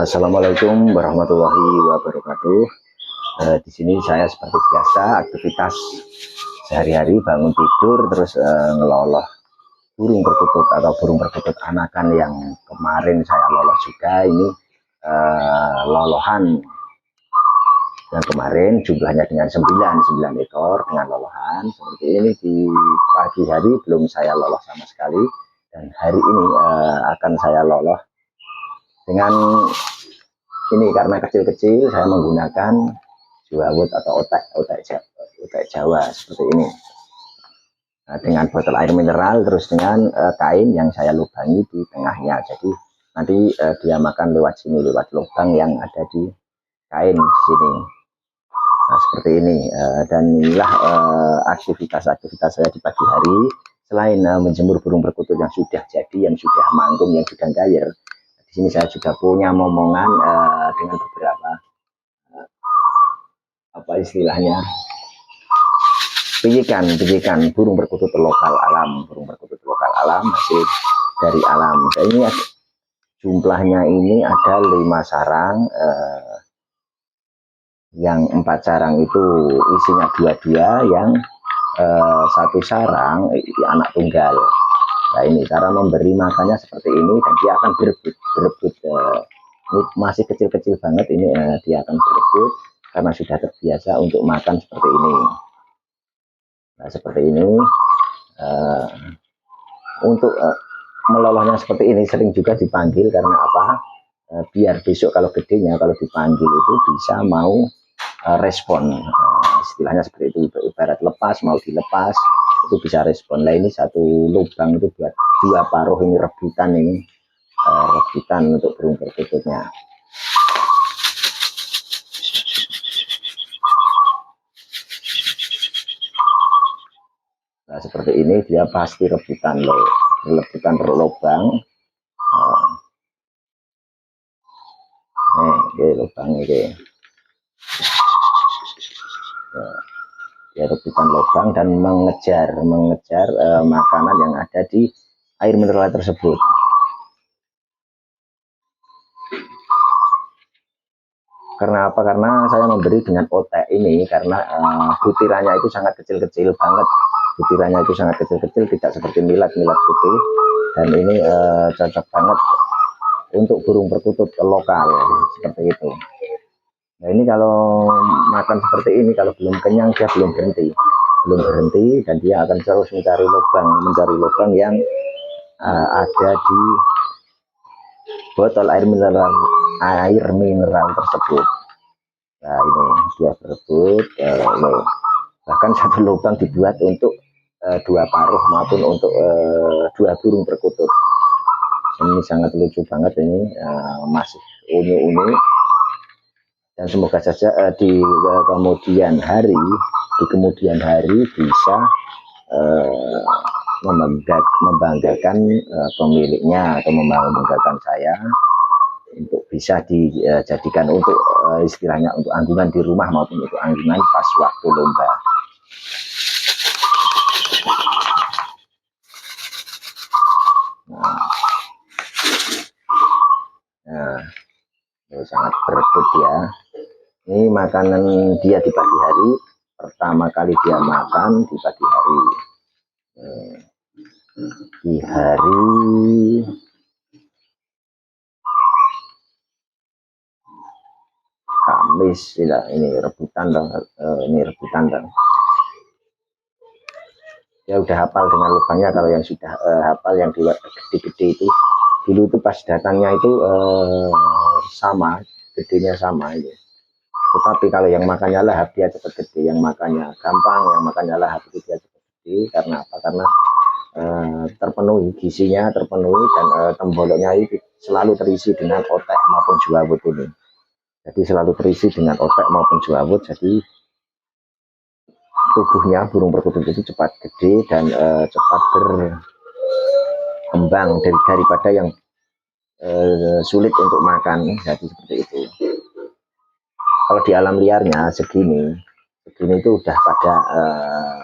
Assalamualaikum warahmatullahi wabarakatuh. Eh, di sini saya seperti biasa aktivitas sehari-hari bangun tidur terus eh, ngeloloh burung perkutut atau burung perkutut anakan yang kemarin saya lolos juga. Ini eh, lolohan yang kemarin jumlahnya dengan 9 9 ekor dengan lolohan. Seperti ini di pagi hari belum saya lolos sama sekali. Dan hari ini eh, akan saya lolos dengan ini karena kecil-kecil saya menggunakan juawut atau otak otak Jawa, otak Jawa seperti ini. Nah, dengan botol air mineral terus dengan uh, kain yang saya lubangi di tengahnya. Jadi nanti uh, dia makan lewat sini lewat lubang yang ada di kain di sini. Nah seperti ini uh, dan inilah aktivitas-aktivitas saya di pagi hari. Selain menjemur burung perkutut yang sudah jadi yang sudah manggung yang sudah gair di sini saya juga punya momongan uh, dengan beberapa uh, apa istilahnya? Pijikan pijikan burung perkutut lokal alam burung perkutut lokal alam hasil dari alam. Dan ini jumlahnya ini ada lima sarang uh, yang empat sarang itu isinya dua-dua yang uh, satu sarang anak tunggal Nah ini cara memberi makannya seperti ini dan dia akan berebut berebut uh, masih kecil-kecil banget ini uh, dia akan berebut karena sudah terbiasa untuk makan seperti ini. Nah seperti ini uh, untuk uh, melolohnya seperti ini sering juga dipanggil karena apa? Uh, biar besok kalau gedenya kalau dipanggil itu bisa mau uh, respon uh, istilahnya seperti itu ibarat lepas mau dilepas itu bisa respon. Lah ini satu lubang itu buat dua paruh ini rebutan ini. Uh, rebutan untuk burung perkututnya nah seperti ini dia pasti rebutan loh. Rebutan lubang. Uh, nih ini lubang ini nah ya rebutan lubang dan mengejar mengejar uh, makanan yang ada di air mineral tersebut. Karena apa? Karena saya memberi dengan otak ini karena uh, butirannya itu sangat kecil-kecil banget. Butirannya itu sangat kecil-kecil tidak seperti milat-milat putih. Dan ini uh, cocok banget untuk burung perkutut lokal seperti itu Nah ini kalau makan seperti ini, kalau belum kenyang dia belum berhenti, belum berhenti dan dia akan terus mencari lubang, mencari lubang yang uh, ada di botol air mineral, air mineral tersebut. Nah ini dia berebut, uh, ini bahkan satu lubang dibuat untuk uh, dua paruh maupun untuk uh, dua burung perkutut. Ini sangat lucu banget ini, uh, masih unyu-unyu dan semoga saja uh, di uh, kemudian hari di kemudian hari bisa uh, membanggakan, uh, pemiliknya atau membanggakan saya untuk bisa dijadikan untuk uh, istilahnya untuk anggungan di rumah maupun untuk anggungan pas waktu lomba. Nah, nah sangat berebut ya ini makanan dia di pagi hari. Pertama kali dia makan di pagi hari. Di hari Kamis tidak ini rebutan dong eh, ini rebutan dong ya udah hafal dengan lubangnya kalau yang sudah uh, hafal yang di gede-gede itu. Dulu itu pas datangnya itu uh, sama gedenya sama ini tetapi kalau yang makannya lahap dia cepat gede. Yang makannya gampang yang makannya lahap itu dia cepat gede. Karena apa? Karena e, terpenuhi gizinya terpenuhi dan e, temboloknya itu selalu terisi dengan otak maupun juawut ini. Jadi selalu terisi dengan otak maupun juawut. Jadi tubuhnya burung perkutut itu cepat gede dan e, cepat berkembang dari daripada yang e, sulit untuk makan. Jadi seperti itu kalau di alam liarnya segini. Segini itu udah pada uh,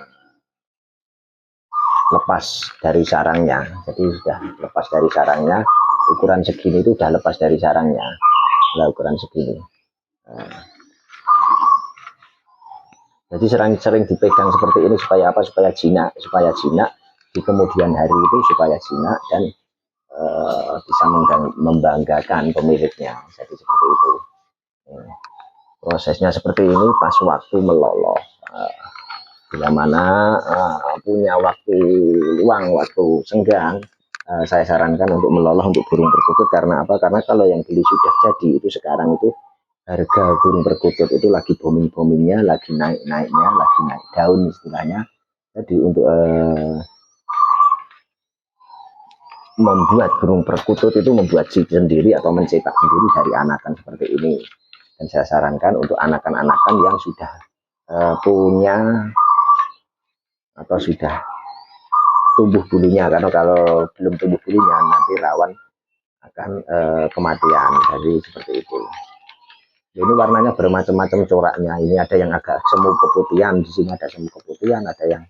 lepas dari sarangnya. Jadi sudah lepas dari sarangnya. Ukuran segini itu udah lepas dari sarangnya. Lah ukuran segini. Nah. jadi sering-sering dipegang seperti ini supaya apa? Supaya jinak supaya jinak. Di kemudian hari itu supaya jinak dan uh, bisa membanggakan pemiliknya. Jadi seperti itu. Uh, prosesnya seperti ini pas waktu meloloh uh, bila mana uh, punya waktu luang waktu senggang uh, saya sarankan untuk meloloh untuk burung perkutut. Karena apa? Karena kalau yang beli sudah jadi itu sekarang itu harga burung perkutut itu lagi booming boomingnya lagi naik naiknya lagi naik daun istilahnya. Jadi untuk membuat burung perkutut itu membuat sendiri atau mencetak sendiri dari anakan seperti ini dan saya sarankan untuk anakan-anakan yang sudah uh, punya atau sudah tumbuh bulunya. Karena kalau belum tumbuh bulunya nanti rawan akan e, kematian. Jadi seperti itu. Ini warnanya bermacam-macam coraknya. Ini ada yang agak semu keputihan di sini ada semu keputihan ada yang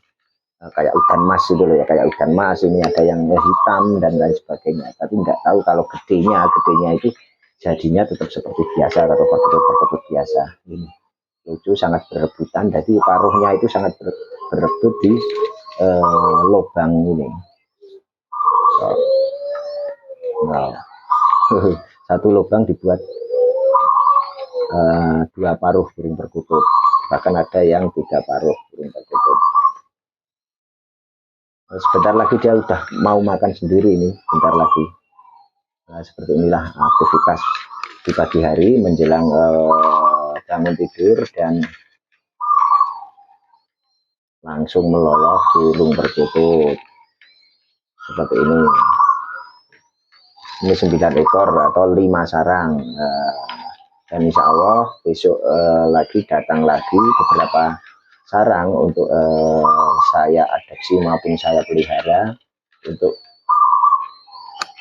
e, kayak udan emas itu loh ya kayak udan emas ini ada yang hitam dan lain sebagainya. Tapi nggak tahu kalau gedenya gedenya itu jadinya tetap seperti biasa atau perkutut-perkutut biasa. Ini lucu sangat berebutan. Jadi paruhnya itu sangat ber, berebut di uh, lubang ini. Nah. Satu lubang dibuat uh, dua paruh burung perkutut bahkan ada yang tiga paruh burung perkutut sebentar lagi dia udah mau makan sendiri ini sebentar lagi nah, seperti inilah aktivitas di pagi hari menjelang uh, bangun tidur dan langsung meloloh burung perkutut seperti ini. Ini 9 ekor atau 5 sarang. Eh, dan insya Allah besok uh, lagi datang lagi beberapa sarang untuk saya adopsi maupun saya pelihara untuk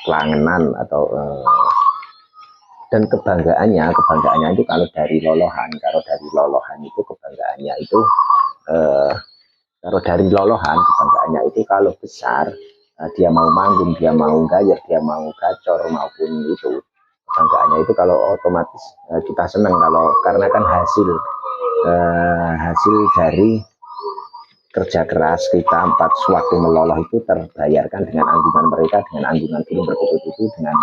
pelangganan atau uh, dan kebanggaannya kebanggaannya itu kalau dari lolohan kalau dari lolohan itu kebanggaannya itu uh, kalau dari lolohan kebanggaannya itu kalau besar uh, dia mau manggung, dia mau gayer, dia mau gacor maupun itu kebanggaannya itu kalau otomatis uh, kita senang kalau karena kan hasil uh, hasil dari kerja keras kita empat sewaktu meloloh itu terbayarkan dengan anggungan mereka dengan anggungan burung berkutut itu dengan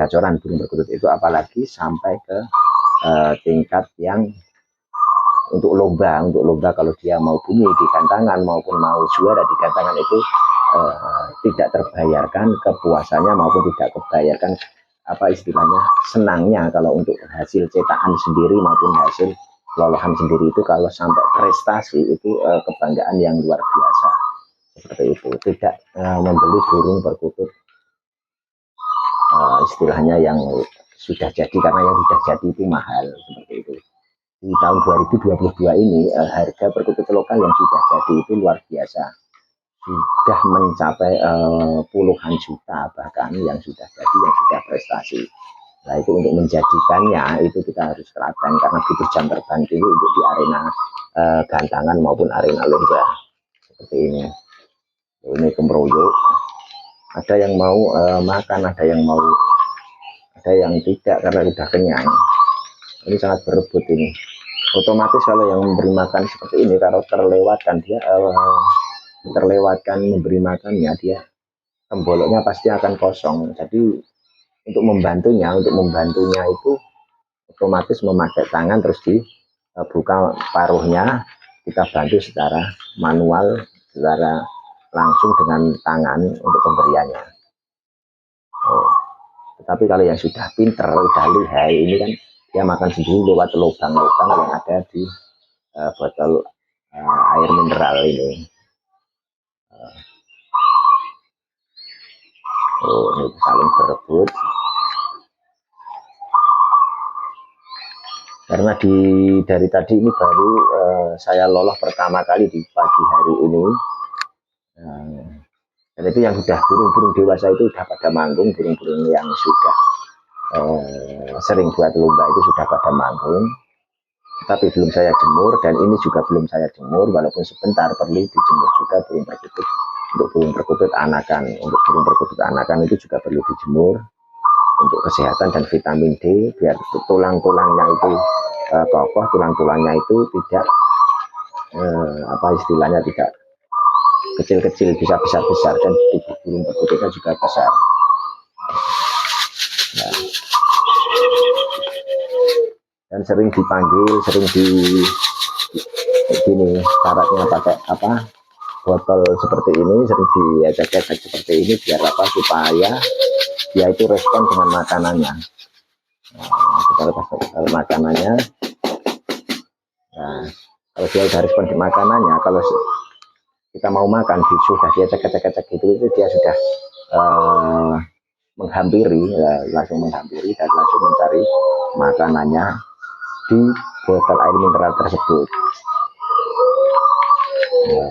gacoran burung berkutut itu. Apalagi sampai ke uh, tingkat yang untuk lomba untuk lomba kalau dia mau bunyi di gantangan maupun mau juara di gantangan itu eh, tidak terbayarkan kepuasannya maupun tidak terbayarkan apa istilahnya senangnya kalau untuk hasil cetakan sendiri maupun hasil lolohan sendiri itu kalau sampai prestasi itu eh, kebanggaan yang luar biasa. Seperti itu. Tidak eh, membeli burung perkutut eh, istilahnya yang sudah jadi karena yang sudah jadi itu mahal seperti itu. Di tahun 2022 ini eh, harga perkutut lokal yang sudah jadi itu luar biasa. Sudah mencapai eh, puluhan juta bahkan yang sudah jadi yang sudah prestasi nah itu untuk menjadikannya itu kita harus telaten karena butuh jam terbang tinggi untuk di arena eh, gantangan maupun arena lomba. Seperti ini. Ini kemroyo ada yang mau eh, makan ada yang mau ada yang tidak karena sudah kenyang. Ini sangat berebut ini. Otomatis kalau yang memberi makan seperti ini kalau terlewatkan dia uh, terlewatkan memberi makannya dia temboloknya pasti akan kosong. Jadi untuk membantunya untuk membantunya itu otomatis memakai tangan terus dibuka paruhnya kita bantu secara manual secara langsung dengan tangan untuk pemberiannya oh. tetapi kalau yang sudah pinter udah lihai ini kan dia makan sendiri lewat lubang-lubang yang ada di uh, botol uh, air mineral ini ini saling berebut. Karena di dari tadi ini baru uh, saya lolos pertama kali di pagi hari ini. Uh, dan itu yang sudah burung-burung dewasa itu sudah pada manggung burung-burung yang sudah eh, sering buat lomba itu sudah pada manggung. Tapi belum saya jemur dan ini juga belum saya jemur walaupun sebentar perlu dijemur juga burung perkutut untuk burung perkutut anakan. Untuk burung perkutut anakan itu juga perlu dijemur untuk kesehatan dan vitamin D biar tulang-tulangnya itu uh, kokoh tulang-tulangnya itu tidak uh, apa istilahnya tidak kecil-kecil bisa besar-besar dan tubuh burung perkututnya juga besar. Nah. dan sering dipanggil sering di gini syaratnya pakai apa botol seperti ini sering diajak-ajak seperti ini biar apa supaya dia itu respon dengan makanannya nah, kita lepas makanannya nah kalau dia sudah respon di makanannya kalau kita mau makan sudah dia cek-cek-cek gitu itu dia sudah uh, menghampiri ya, langsung menghampiri dan langsung mencari makanannya di botol air mineral tersebut ya.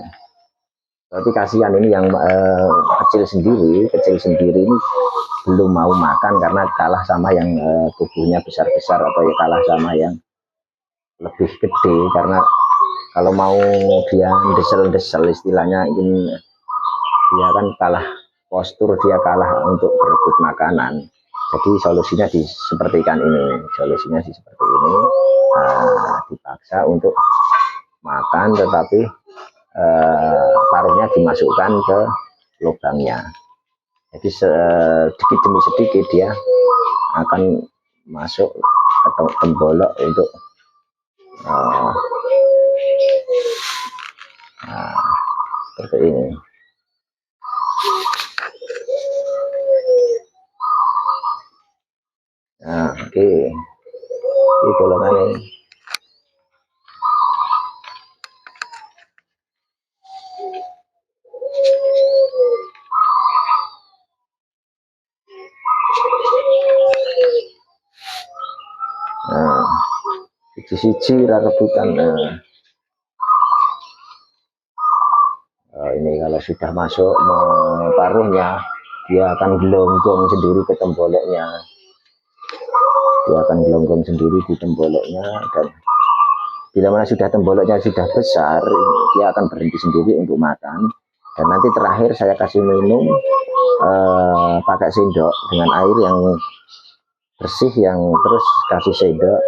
Tapi kasihan ini yang uh, kecil sendiri kecil sendiri ini belum mau makan karena kalah sama yang uh, tubuhnya besar-besar atau ya kalah sama yang lebih gede karena kalau mau dia desel-desel istilahnya ini dia kan kalah postur dia kalah untuk berebut makanan. Jadi solusinya di seperti ikan ini solusinya di seperti ini. Nah, dipaksa untuk makan tetapi eh, dimasukkan ke lubangnya. Jadi sedikit demi sedikit dia akan masuk atau tembolok untuk uh, nah, seperti ini. Nah oke. Okay. ini golongan ini siji-siji rebutan. Nah. ini kalau sudah masuk paruhnya dia akan gelonggong sendiri ke temboloknya dia akan gelonggong sendiri di temboloknya dan bila mana sudah temboloknya sudah besar dia akan berhenti sendiri untuk makan dan nanti terakhir saya kasih minum eh, pakai sendok dengan air yang bersih yang terus kasih sendok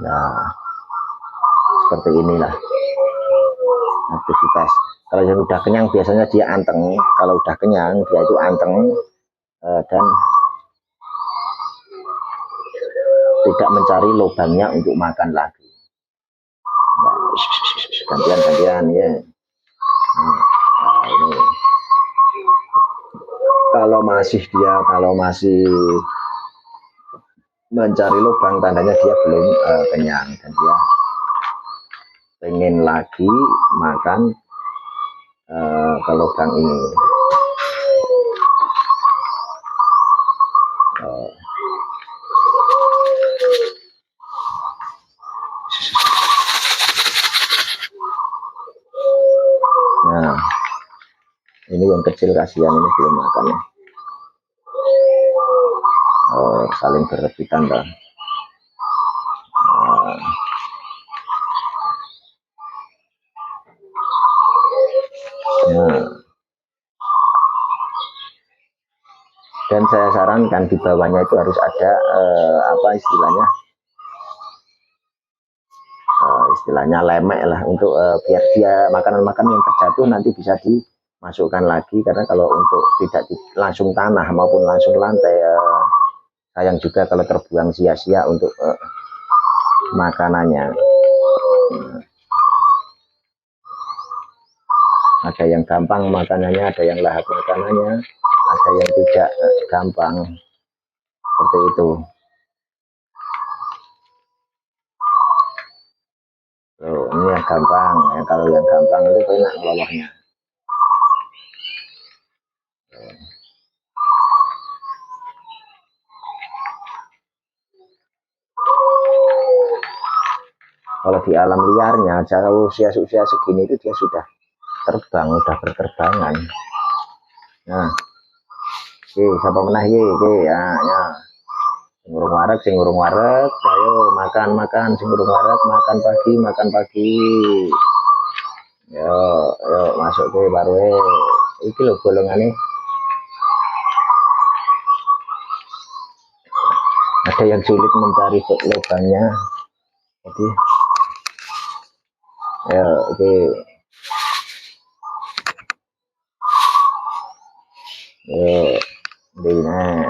nah seperti inilah aktivitas. Kalau yang udah kenyang biasanya dia anteng. Kalau udah kenyang dia itu anteng. Eh, dan tidak mencari lubangnya untuk makan lagi. Nah, gantian-gantian ya. Nah, kalau masih dia kalau masih mencari lubang tandanya dia belum uh, kenyang. Dan dia pengen lagi makan uh, ke lubang ini. Nah ini yang kecil kasihan ini belum makan ya oh, saling berebutan dah dan saya sarankan di bawahnya itu harus ada eh, apa istilahnya? Eh, istilahnya lemek lah untuk eh, biar dia makanan-makanan yang terjatuh nanti bisa dimasukkan lagi. Karena kalau untuk tidak di, langsung tanah maupun langsung lantai eh, sayang juga kalau terbuang sia-sia untuk eh, makanannya. Nah. ada yang gampang makanannya ada yang lahap makanannya ada yang tidak eh, gampang. Seperti itu. Tuh, ini yang gampang. Ya kalau yang gampang itu enak bawahnya Kalau di alam liarnya, jauh usia-usia segini itu dia sudah terbang, udah berterbangan. Nah, si siapa menah ye, ye, ya, ya. singurung warak, singurung warak, ayo makan, makan, singurung warak, makan pagi, makan pagi. Yo, yo masuk ke baru heh itu loh golongan nih ada yang sulit mencari lubangnya. Jadi ya oke okay. ya đi nè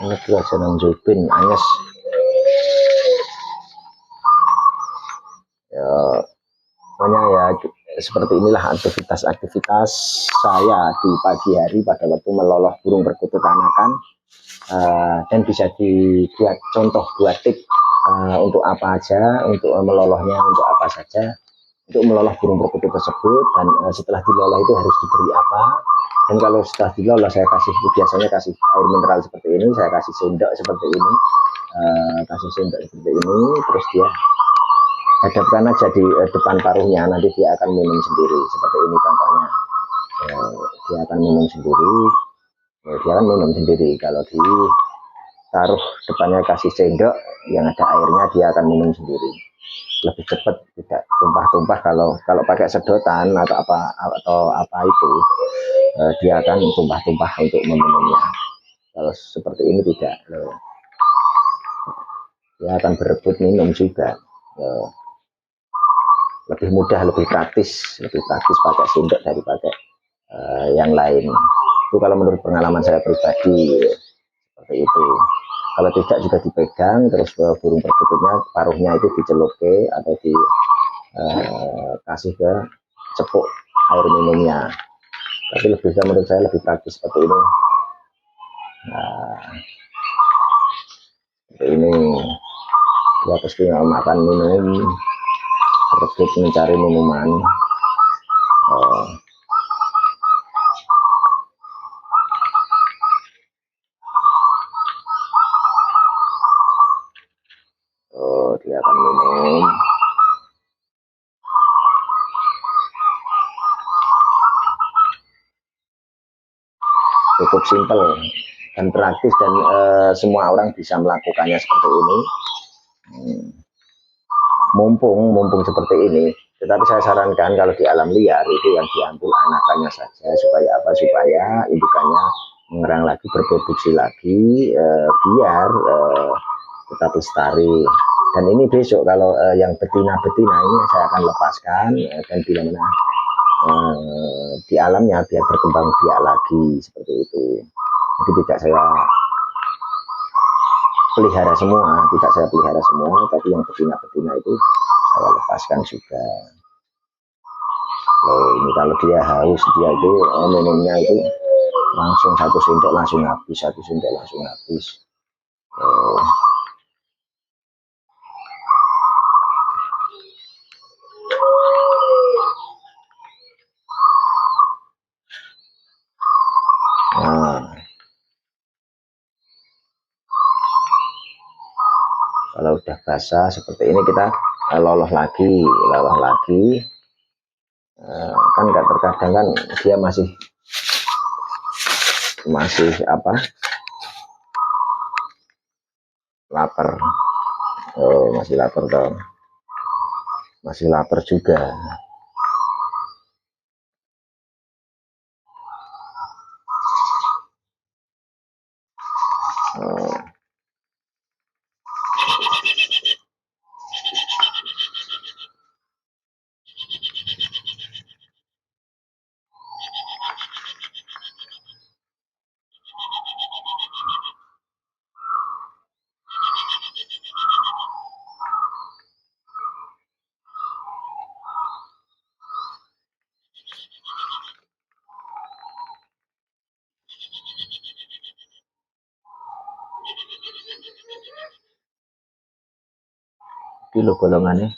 rồi ini juga senang jupin anyes. Ya pokoknya ya seperti inilah aktivitas-aktivitas saya di pagi hari pada waktu meloloh burung perkutut anakan uh, dan bisa dibuat contoh buat tip uh, untuk apa aja untuk melolohnya untuk apa saja. Untuk meloloh burung perkutut tersebut dan uh, setelah diloloh itu harus diberi apa dan kalau sudah diloloh saya kasih biasanya kasih air mineral seperti ini saya kasih sendok seperti ini. Uh, kasih sendok seperti ini terus dia hadapkan aja di uh, depan paruhnya. Nanti dia akan minum sendiri seperti ini contohnya. Uh, dia akan minum sendiri. Ya, dia akan minum sendiri. Kalau di taruh depannya kasih sendok yang ada airnya dia akan minum sendiri. Lebih cepat tidak tumpah-tumpah. Kalau kalau pakai sedotan atau apa atau apa itu uh, dia akan tumpah-tumpah untuk meminumnya kalau seperti ini tidak loh. dia akan berebut minum juga loh lebih mudah, lebih praktis, lebih praktis pakai sendok daripada uh, yang lain. Itu kalau menurut pengalaman saya pribadi seperti itu. Kalau tidak juga dipegang, terus burung perkututnya paruhnya itu dicelupe atau dikasih eh, ke cepuk air minumnya. Tapi lebih menurut saya lebih praktis seperti ini. Nah, seperti ini dia pasti makan minum berebut mencari minuman oh. oh dia akan minum simpel dan praktis dan uh, semua orang bisa melakukannya seperti ini. Hmm. Mumpung mumpung seperti ini tetapi saya sarankan kalau di alam liar itu yang diambil anakannya saja supaya apa? Supaya indukannya mengerang lagi berproduksi lagi eh, biar eh, tetap lestari. Dan ini besok kalau eh, yang betina-betina ini saya akan lepaskan eh, dan bila mana eh, di alamnya biar berkembang biak lagi seperti itu. Jadi tidak saya pelihara semua tidak saya pelihara semua tapi yang betina-betina itu saya lepaskan juga loh ini kalau dia haus dia itu oh, minumnya itu langsung satu sendok langsung habis satu sendok langsung habis oh. kalau udah basah seperti ini kita eh, loloh lagi loloh lagi. Eh, kan nggak terkadang kan dia masih masih apa? Lapar. Oh masih lapar dong masih lapar juga kilo golongannya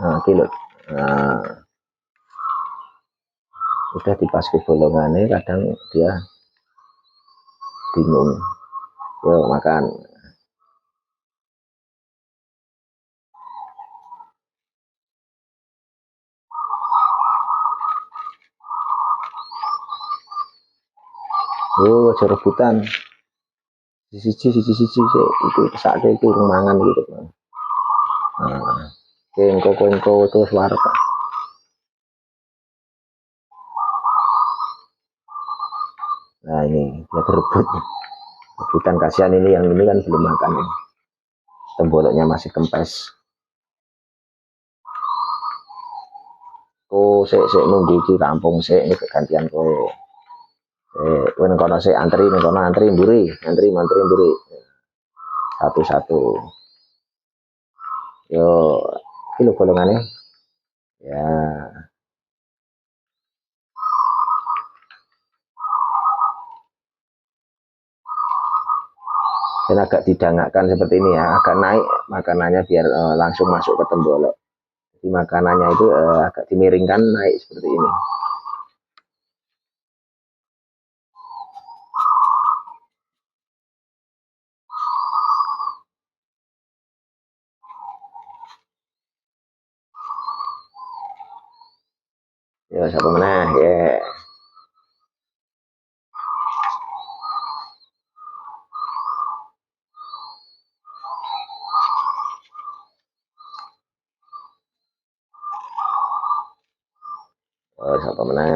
nah kilo nah, udah dipas golongannya kadang dia bingung. Yo makan. Oh, rebutan sisi sisi sisi itu sakit itu rumangan gitu nah kengko kengko terus warga nah ini dia berebut rebutan kasihan ini yang ini kan belum makan ini temboloknya masih kempes oh saya saya nunggu di kampung saya ini kegantian kowe eh kowe kono saya antri ning kono antri mburi antri mantri mburi. Satu-satu. Yo kilo golongannya ya. Dan agak didangakkan seperti ini ya. Agak naik makanannya biar uh, langsung masuk ke tembolok jadi makanannya itu uh, agak dimiringkan naik seperti ini ya siapa mana ya yeah. Oh, sapa meneh.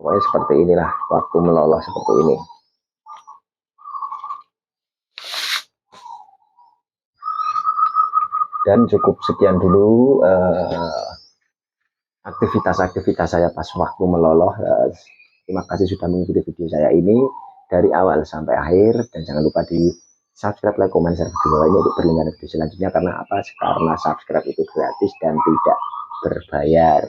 Pokoknya seperti inilah waktu meloloh seperti ini. Dan cukup sekian dulu uh, aktivitas-aktivitas saya pas waktu meloloh. Uh, terima kasih sudah mengikuti video saya ini dari awal sampai akhir dan jangan lupa di subscribe, like, comment, share video ini untuk berlangganan video selanjutnya karena apa? Karena subscribe itu gratis dan tidak berbayar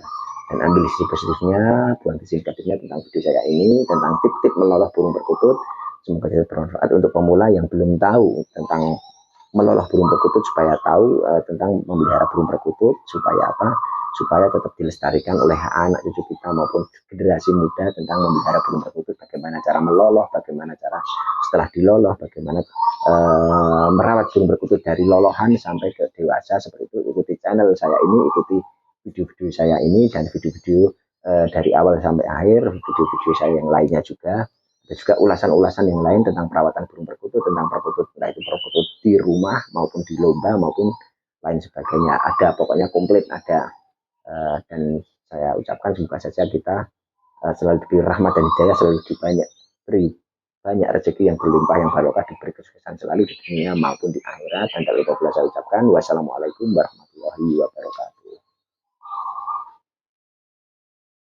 dan ambil sisi positifnya, buang sisi negatifnya tentang video saya ini tentang tip-tip meloloh burung perkutut semoga bisa bermanfaat untuk pemula yang belum tahu tentang meloloh burung perkutut supaya tahu uh, tentang memelihara burung perkutut supaya apa? Supaya tetap dilestarikan oleh anak cucu kita maupun generasi muda tentang memelihara burung perkutut. Bagaimana cara meloloh bagaimana cara setelah diloloh bagaimana uh, merawat burung perkutut dari lolohan sampai ke dewasa. Seperti itu ikuti channel saya ini ikuti video-video saya ini dan video-video uh, dari awal sampai akhir video-video saya yang lainnya juga. Ada juga ulasan-ulasan yang lain tentang perawatan burung perkutut tentang perkutut nah itu perkutut di rumah maupun di lomba maupun lain sebagainya. Ada pokoknya komplit ada. Uh, dan saya ucapkan semoga saja kita uh, selalu diberi rahmat dan hidayah selalu dibanyak beri banyak rezeki yang berlimpah yang barokah diberi kesuksesan selalu di dunia maupun di akhirat. Dan lupa saya ucapkan wassalamualaikum warahmatullahi wabarakatuh